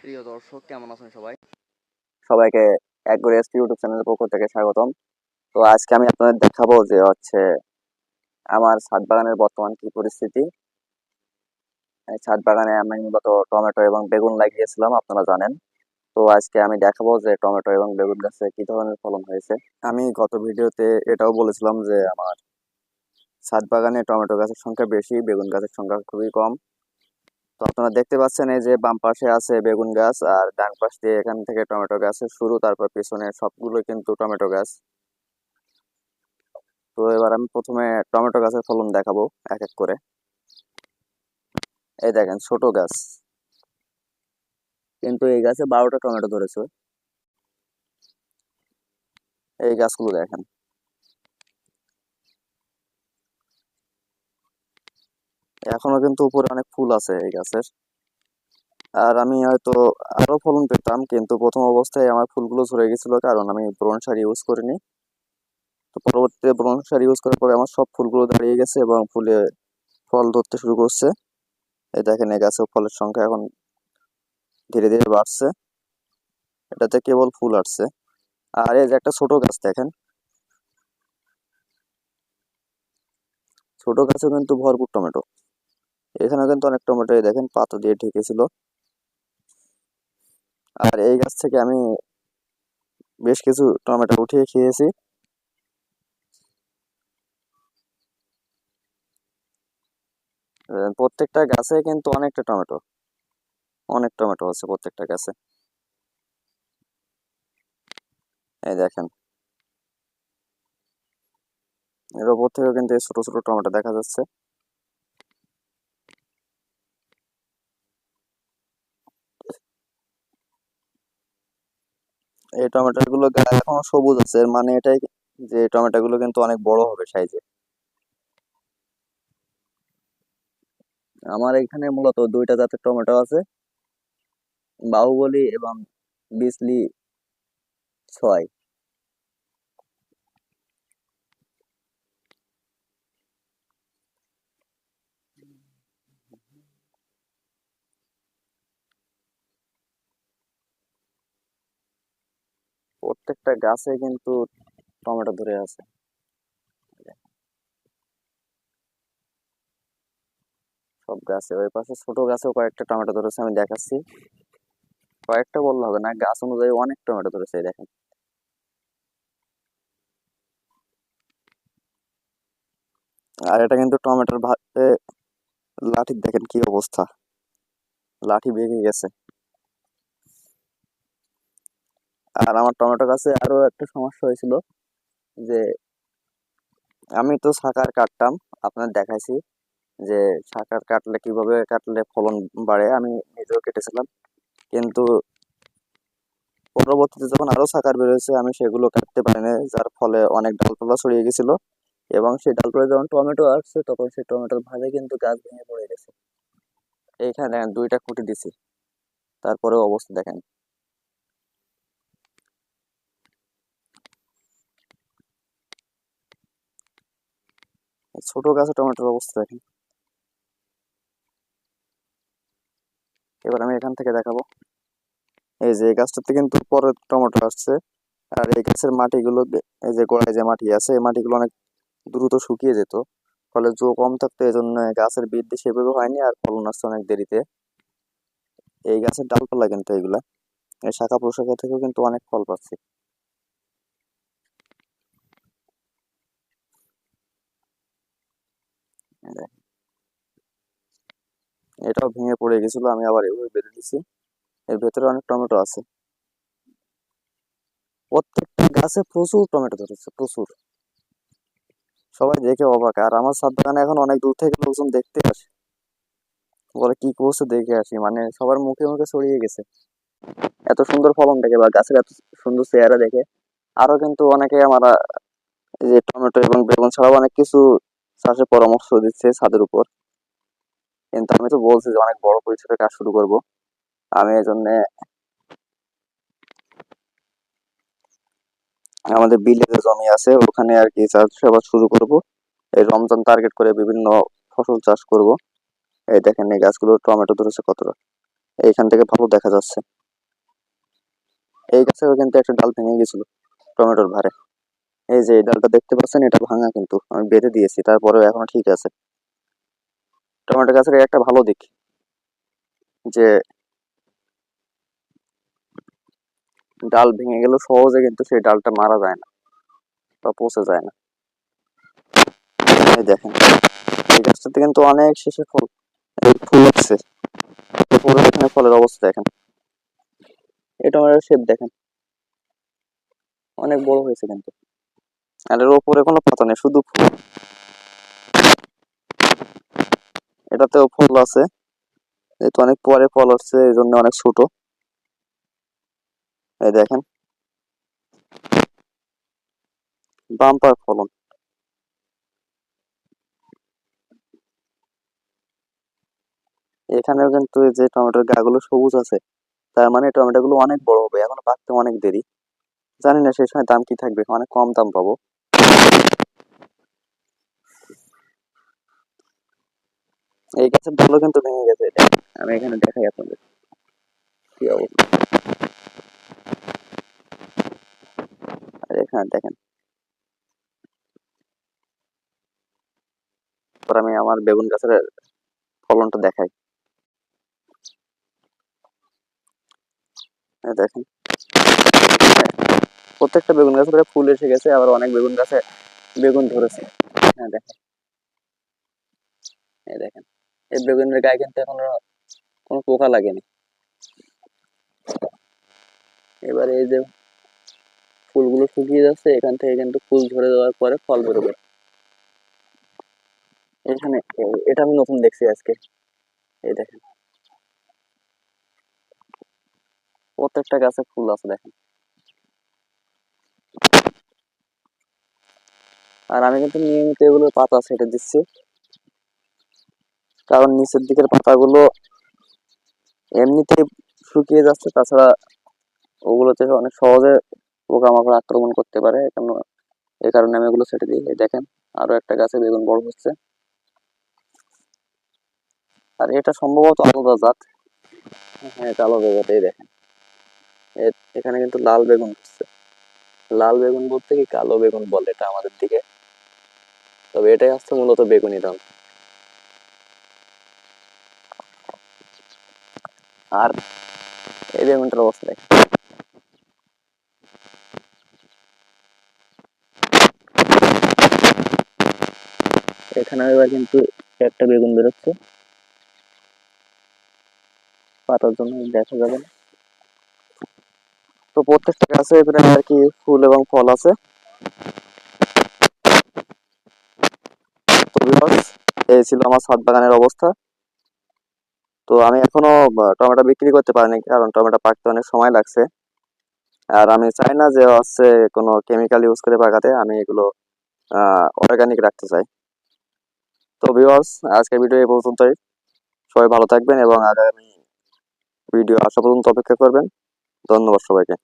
প্রিয় দর্শক, কেমন আছেন সবাই? সবাইকে অ্যাগ্রোএসপি ইউটিউব চ্যানেলের পক্ষ থেকে স্বাগতম। তো আজকে আমি আপনাদের দেখাবো যে হচ্ছে আমার ছাদ বাগানের বর্তমান কি পরিস্থিতি। ছাদ বাগানে আমি মূলত টমেটো এবং বেগুন লাগিয়েছিলাম, আপনারা জানেন। তো আজকে আমি দেখাবো যে টমেটো এবং বেগুন গাছে কি ধরনের ফলন হয়েছে। আমি গত ভিডিওতে এটাও বলেছিলাম যে আমার ছাদ বাগানে টমেটো গাছের সংখ্যা বেশি, বেগুন গাছের সংখ্যা খুবই কম। তো আপনারা দেখতে পাচ্ছেন এই যে বাম পাশে আছে বেগুন গাছ আর ডান পাশ দিয়ে এখান থেকে টমেটো গাছের শুরু, তারপর পিছনে সবগুলো কিন্তু টমেটো গাছ। তো এবার আমি প্রথমে টমেটো গাছের ফলন দেখাবো এক এক করে। এই দেখেন, ছোট গাছ। কিন্তু এই গাছে বারোটা টমেটো ধরেছে। এই গাছগুলো দেখেন। এখনও কিন্তু উপরে অনেক ফুল আছে এই গাছের। আর আমি হয়তো আরও ফলন পেতাম, কিন্তু প্রথম অবস্থায় আমার ফুলগুলো ঝরে গেছিল, কারণ আমি ব্রন সার ইউজ করিনি। তো পরবর্তীতে ব্রন সার ইউজ করার পরে আমার সব ফুলগুলো দাঁড়িয়ে গেছে এবং ফুলে ফল ধরতে শুরু করছে। এই দেখেন, এই গাছে ফলের সংখ্যা এখন ধীরে ধীরে বাড়ছে। এটাতে কেবল ফুল আসছে। আর এই যে একটা ছোট গাছ দেখেন। ছোট গাছে কিন্তু ভরপুর টমেটো। এখানে কিন্তু অনেক টমেটো দেখেন, পাতা দিয়ে ঢেকেছিল। আর এই গাছ থেকে আমি বেশ কিছু টমেটো উঠিয়ে খেয়েছি। প্রত্যেকটা গাছে কিন্তু অনেকটা টমেটো, অনেক টমেটো আছে প্রত্যেকটা গাছে। এই দেখেন। এর উপর থেকেও কিন্তু ছোট ছোট টমেটো দেখা যাচ্ছে। এই টমেটো গুলো এখনও সবুজ আছে। এর মানে এটাই যে টমেটো গুলো কিন্তু অনেক বড় হবে সাইজে আমার এখানে মূলত দুইটা জাতের টমেটো আছে। বাহুবলী এবং বিসলি ছয়। প্রত্যেকটা গাছে কিন্তু টমেটো ধরে আছে। সব গাছে, ওই পাশে ছোট গাছেও কয়েকটা টমেটো ধরেছে, আমি দেখাচ্ছি। কয়েকটা বললে হবে না, গাছ অনুযায়ী অনেক টমেটো ধরেছে দেখেন। আর এটা কিন্তু টমেটোর ভাতে লাঠির দেখেন কি অবস্থা। লাঠি ভেঙে গেছে। আর আমার টমেটো গাছে আরও একটা সমস্যা হয়েছিল যে আমি তো শাকার কাটতাম আপনার দেখাইছি যে শাকার কাটলে কীভাবে কাটলে ফলন বাড়ে আমি নিজেও কেটেছিলাম। কিন্তু পরবর্তীতে যখন আরও শাকার বেরোয়েছে আমি সেগুলো কাটতে পারিনি, যার ফলে অনেক ডালপালা ছড়িয়ে গেছিল এবং সেই ডালপালা যখন টমেটো আসছে, তখন সেই টমেটোর ভাগে কিন্তু গাছ ভেঙে পড়ে গেছে। এইখানে দুইটা খুঁটি দিছি, তারপরেও অবস্থা দেখেন। ছোট গাছে টমেটোর অবস্থা দেখেন। এবার আমি এখান থেকে দেখাবো। এই যে গাছটাতে কিন্তু পরে টমেটো আসছে। আর এই গাছের মাটিগুলো, এই যে গোড়ায় যে মাটি আছে, এই মাটিগুলো অনেক দ্রুত শুকিয়ে যেত। ফলে জো কম থাকতো এই জন্য গাছের বৃদ্ধি সেভাবে হয়নি আর ফলন আসছে অনেক দেরিতে। এই গাছের ডালপালা কিন্তু এগুলা। এই শাখা প্রশাখা থেকেও কিন্তু অনেক ফল পাচ্ছি এই দেখেন। এটাও ভেঙে পড়ে গেছিল, আমি আবার এভাবে বেঁধে দিছি এর ভেতরে অনেক টমেটো আছে। প্রত্যেকটা গাছে প্রচুর টমেটো ধরেছে, প্রচুর। সবাই দেখে অবাক। আর আমার ছাদ বাগানে এখন অনেক দূর থেকে লোকজন দেখতে আসে। বলে, কি করছে? দেখে আসি। মানে সবার মুখে মুখে ছড়িয়ে গেছে। এত সুন্দর ফলন দেখে বা গাছের এত সুন্দর চেহারা দেখে। আরও কিন্তু অনেকে আমার যে টমেটো এবং বেগুন ছাড়াও অনেক কিছু চাষের পরামর্শ দিচ্ছে ছাদের উপর। কিন্তু আমি তো বলছি যে অনেক বড় পরিসরে কাজ শুরু করব। আমি এই জন্য আমাদের বিলে যে জমি আছে, ওখানে আর কি চাষাবাদ শুরু করব। এই রমজান টার্গেট করে বিভিন্ন ফসল চাষ করব। এই দেখেন এই গাছগুলো টমেটো ধরেছে কতটা। এইখান থেকে ভালো দেখা যাচ্ছে। এই গাছেও কিন্তু একটা ডাল ভেঙে গেছিল টমেটোর ভারে। এই যে ডালটা দেখতে পাচ্ছেন, এটা ভাঙা কিন্তু। আমি বেঁধে দিয়েছি, তারপরেও এখনও ঠিক আছে। টমেটো গাছের একটা ভালো দিক, যে ডাল ভেঙে গেল সহজে কিন্তু সেই ডালটা মারা যায় না বা পচে যায় না। দেখেন, এই গাছটাতে কিন্তু অনেক শেষে ফল ফুল হচ্ছে। এখানে ফলের অবস্থা দেখেন। এই টমেটোর শেপ দেখেন, অনেক বড় হয়েছে কিন্তু। আর উপরে কোনো পাতা নেই, শুধু ফুল। এটাতেও ফুল আছে। যেহেতু অনেক পরে ফল আসছে এই জন্য অনেক ছোট। এই দেখেন। বাম্পার ফলন। এখানেও কিন্তু যে টমেটোর গাগুলো সবুজ আছে, তার মানে টমেটো গুলো অনেক বড় হবে, এখন পাকতে অনেক দেরি। জানি না সেই সময় দাম কি থাকবে, অনেক কম দাম পাবো। এই গাছের ডালও কিন্তু ভেঙে গেছে, এটা আমি এখানে দেখাই আপনাদের। কি অবস্থা? এখানে দেখেন। আমি আমার বেগুন গাছের ফলনটা দেখাই। দেখেন। প্রত্যেকটা বেগুন গাছে করে ফুল এসে গেছে, আবার অনেক বেগুন গাছে বেগুন ধরেছে। হ্যাঁ দেখেন। এই দেখেন। এই বেগুনের গায়ে কিন্তু এখনও কোনো পোকা লাগেনি। এবারে এই যে ফুলগুলো শুকিয়ে যাচ্ছে, এখান থেকে কিন্তু ফুল ঝরে দেওয়ার পরে ফল বেরোবে। এখানে এটা আমি নতুন দেখছি আজকে। এই দেখেন। প্রত্যেকটা গাছে ফুল আছে দেখেন। আর আমি কিন্তু নিয়মিত এগুলো পাতা ছেটে দিচ্ছি। কারণ নিচের দিকের পাতাগুলো এমনিতেই শুকিয়ে যাচ্ছে, তাছাড়া ওগুলোতে অনেক সহজে পোকামাকড় আক্রমণ করতে পারে এজন্য এই কারণে আমি এগুলো ছেটে দিই। দেখেন, আরও একটা গাছে বেগুন বড় হচ্ছে। আর এটা সম্ভবত আলাদা জাত। হ্যাঁ এটা আলাদা জাত, এই দেখেন। এখানে কিন্তু লাল বেগুন হচ্ছে। লাল বেগুন বলতে কি কালো বেগুন বলে এটা আমাদের দিকে। তবে এটাই হচ্ছে মূলত বেগুনি রং। আর এই বেগুনটার অবস্থা দেখেন এখানে এবার কিন্তু একটা বেগুন বেরোচ্ছে। পাতার জন্য দেখা যাবে না। তো প্রত্যেকটা গাছে প্রায় আর কি ফুল এবং ফল আছে। এই ছিল আমার ছাদ বাগানের অবস্থা। তো আমি এখনও টমেটো বিক্রি করতে পারিনি কারণ টমেটো পাকতে অনেক সময় লাগছে। আর আমি চাই না যে হচ্ছে কোনো কেমিক্যাল ইউজ করে পাকাতে, আমি এগুলো অর্গানিক রাখতে চাই। তো ভিউয়ার্স আজকের ভিডিও এই পর্যন্তই। সবাই ভালো থাকবেন এবং আগামী ভিডিও আসা পর্যন্ত অপেক্ষা করবেন। ধন্যবাদ সবাইকে।